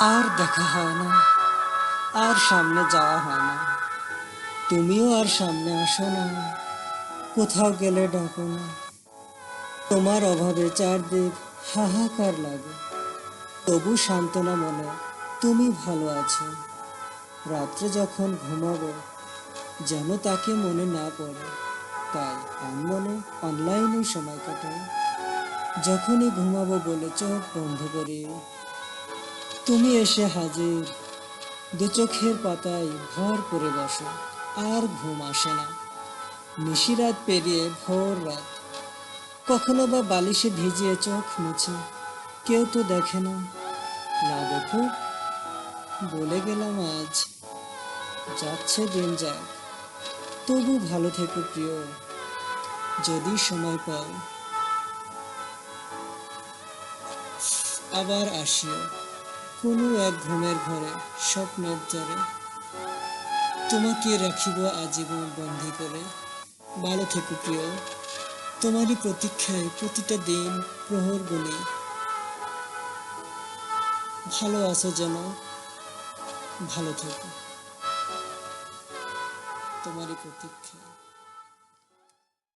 আর দেখা হয় না, আর সামনে যাওয়া হয় না। তুমিও আর সামনে আসো না, কোথাও গেলে ডাকো না। তোমার অভাবে চারদিক হাহাকার লাগে। তবু সান্ত্বনা মনে, তুমি ভালো আছো। রাত্রে যখন ঘুমাবো, যেন তাকে মনে না পড়ে, তাই আমি মনে অনলাইনে সময় কাটাই। যখনই ঘুমাবো বলে চোখ বন্ধ করি তুমি এসে হাজির। দু চোখের পাতায় ভর করে বসো, আর ঘুম আসে না। নিশিরাত পেরিয়ে ভোর রাত। কখনো বা বালিশে ভিজিয়ে চোখ মুছে, কেউ তো দেখে না। না দেখো বলে গেলাম আজ। যাচ্ছে দিন যাক। তবু ভালো থেকো প্রিয়, যদি সময় পাও। আবার আসিও। কোনো এক ঘুমের ঘরে, স্বপ্নের জরে তোমাকে রাখিব আজীবন বন্দি করে। ভালো থেকো প্রিয়। তোমারই প্রতীক্ষায় প্রতিটা দিন প্রহর গুলি ভালো আছো যেন, ভালো থেকো। তোমারই প্রতীক্ষায়।